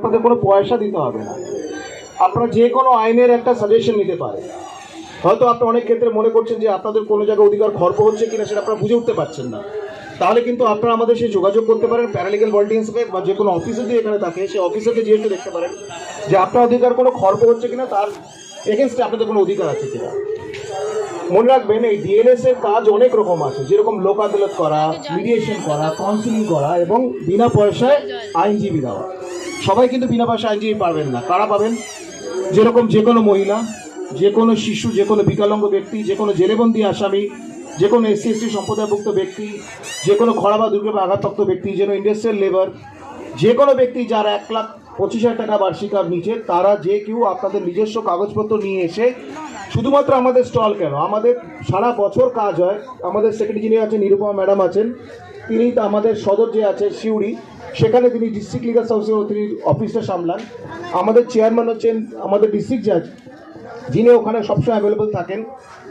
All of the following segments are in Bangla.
আপনাদের কোনো পয়সা দিতে হবে না। আপনারা যে কোনো আইনের একটা সাজেশন নিতে পারেন। হয়তো আপনি অনেক ক্ষেত্রে মনে করছেন যে আপনাদের কোনো জায়গায় অধিকার খর্ব হচ্ছে কিনা সেটা আপনারা বুঝে উঠতে পারছেন না। তাহলে কিন্তু আপনারা আমাদের সাথে যোগাযোগ করতে পারেন প্যারালিগাল ভলটিয়ান্সকে বা যে কোনো অফিসে দিয়ে এখানে থাকে সেই অফিসারকে জিজ্ঞেস দেখতে পারেন যে আপনার অধিকার কোনো খর্ব হচ্ছে কিনা, তার এগেনস্টে আপনাদের কোনো অধিকার আছে কিনা। মনে রাখবেন, এই ডিএলএস এর কাজ অনেক রকম আছে। যেরকম লোক আদালত করা মিডিয়েশন করা কাউন্সিলিং করা এবং বিনা পয়সায় আইনজীবী দেওয়া। সবাই কিন্তু বিনা পয়সা আইনজীবী পাবেন না। কারা পাবেন? যেরকম যে কোনো মহিলা, যে কোনো শিশু, যে কোনো বিকলাঙ্গ ব্যক্তি, যে কোনো জেলেবন্দি আসামি, যে কোনো এসসি, এসটি সম্প্রদায়ভুক্ত ব্যক্তি, যে কোনো খরা বা দুর্গে বা আঘাতপ্রাপ্ত ব্যক্তি যেন ইন্ডাস্ট্রিয়াল লেবার যে কোনো ব্যক্তি যারা এক লাখ পঁচিশ হাজার টাকা বার্ষিক আর নিচে, তারা যে কেউ আপনাদের নিজস্ব কাগজপত্র নিয়ে এসে শুধুমাত্র আমাদের স্টল কেন? আমাদের সারা বছর কাজ হয়, আমাদের সেক্রেটারি যিনি আছেন, নিরুপমা ম্যাডাম আছেন তিনি আমাদের সদর যে আছে সিউড়ি, সেখানে তিনি ডিস্ট্রিক্ট লিগাল সার্ভিসের তিনি অফিসটা সামলান। আমাদের চেয়ারম্যান হচ্ছেন আমাদের ডিস্ট্রিক্ট জাজ যিনি ওখানে সবসময় অ্যাভেলেবল থাকেন।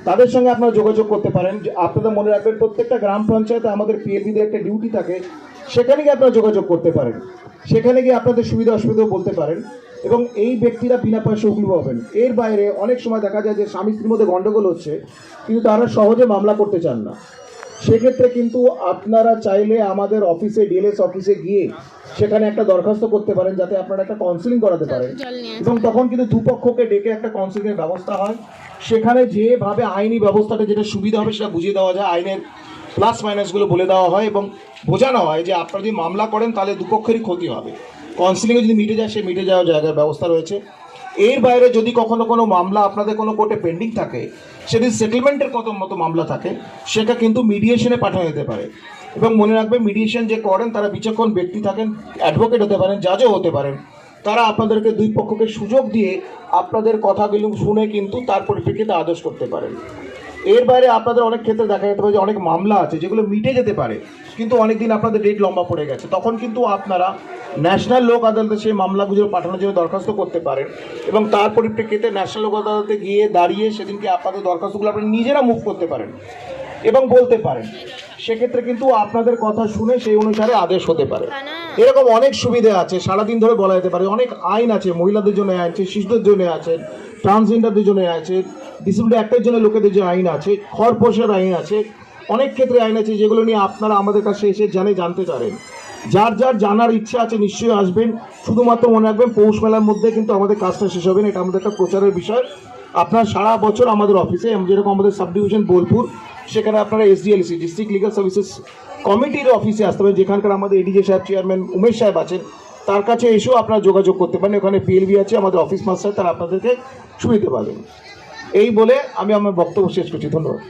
তাদের সঙ্গে আপনারা যোগাযোগ করতে পারেন। যে আপনাদের মনে রাখবেন, প্রত্যেকটা গ্রাম পঞ্চায়েতে আমাদের পিএলবিদের একটা ডিউটি থাকে। সেখানে গিয়ে আপনারা যোগাযোগ করতে পারেন। সেখানে গিয়ে আপনাদের সুবিধা অসুবিধাও বলতে পারেন। এবং এই ব্যক্তিরা বিনা পয়সা উকিল পাবেন এর বাইরে অনেক সময় দেখা যায় যে স্বামী স্ত্রীর মধ্যে গণ্ডগোল হচ্ছে, কিন্তু তারা সহজে মামলা করতে চান না। সেক্ষেত্রে কিন্তু আপনারা চাইলে আমাদের অফিসে ডিএলএস অফিসে গিয়ে সেখানে একটা দরখাস্ত করতে পারেন যাতে আপনারা একটা কাউন্সিলিং করাতে পারেন। এবং তখন কিন্তু দুপক্ষকে ডেকে একটা কাউন্সিলিংয়ের ব্যবস্থা হয়। সেখানে যেভাবে আইনি ব্যবস্থাটা যেটা সুবিধা হবে সেটা বুঝিয়ে দেওয়া যায়। আইনের প্লাস মাইনাসগুলো বলে দেওয়া হয় এবং বোঝানো হয় যে আপনারা যদি মামলা করেন তাহলে দুপক্ষেরই ক্ষতি হবে। কাউন্সিলিংয়ে যদি মিটে যায় সে মিটে যাওয়ার জায়গার ব্যবস্থা রয়েছে। এর বাইরে যদি কখনো কোনো মামলা আপনাদের কোনো কোর্টে পেন্ডিং থাকে, সেদিন সেটেলমেন্টের কত মতো মামলা থাকে, সেটা কিন্তু মিডিয়েশনে পাঠানো যেতে পারে। এবং মনে রাখবে মিডিয়েশন যে করেন, তারা বিচক্ষণ ব্যক্তি থাকেন অ্যাডভোকেট হতে পারেন জাজও হতে পারেন। তারা আপনাদেরকে দুই পক্ষকে সুযোগ দিয়ে আপনাদের কথাগুলো শুনে কিন্তু তার পরিপ্রেক্ষিতে আদেশ করতে পারেন। এর বাইরে আপনাদের অনেক ক্ষেত্রে দেখা যেতে পারে যে অনেক মামলা আছে যেগুলো মিটে যেতে পারে, কিন্তু অনেক দিন আপনাদের ডেট লম্বা পড়ে গেছে। তখন কিন্তু আপনারা ন্যাশনাল লোক আদালতে সেই মামলাগুলো পাঠানোর জন্য দরখাস্ত করতে পারেন এবং তার পরিপ্রেক্ষিতে ন্যাশনাল লোক আদালতে গিয়ে দাঁড়িয়ে সেদিনকে আপনাদের দরখাস্তগুলো আপনি নিজেরা মুভ করতে পারেন এবং বলতে পারেন। সেক্ষেত্রে কিন্তু আপনাদের কথা শুনে সেই অনুসারে আদেশ হতে পারে। এরকম অনেক সুবিধা আছে, সারাদিন ধরে বলা যেতে পারে। অনেক আইন আছে, মহিলাদের জন্য আছে, শিশুদের জন্য আছে ট্রান্সজেন্ডারদের জন্য আছে ডিসেবল অ্যাক্টের জন্য লোকেদের যে আইন আছে খরপোশের আইন আছে, অনেক ক্ষেত্রে আইন আছে যেগুলো নিয়ে আপনারা আমাদের কাছে এসে জানে জানতে পারেন যার যার জানার ইচ্ছা আছে নিশ্চয়ই আসবেন। শুধুমাত্র মনে রাখবেন পৌষ মেলার মধ্যে কিন্তু আমাদের কাজটা শেষ হবে না, এটা আমাদের একটা প্রচারের বিষয়। আপনার সারা বছর আমাদের অফিসে যেরকম আমাদের সাব ডিভিশন বোলপুর, সেখানে আপনারা এসডিএলসি ডিস্ট্রিক্ট লিগাল সার্ভিসেস কমিটির অফিসে আসতে পারেন, যেখানকার আমাদের এডিজে সাহেব চেয়ারম্যান উমেশ সাহেব আছেন। তার কাছে এসেও আপনারা যোগাযোগ করতে পারেন, ওখানে পিএলবি আছে, আমাদের অফিস মাস্টার তারা আপনাদেরকে শুনিতে পারবেন। এই বলে আমি আমার বক্তব্য শেষ করছি, ধন্যবাদ।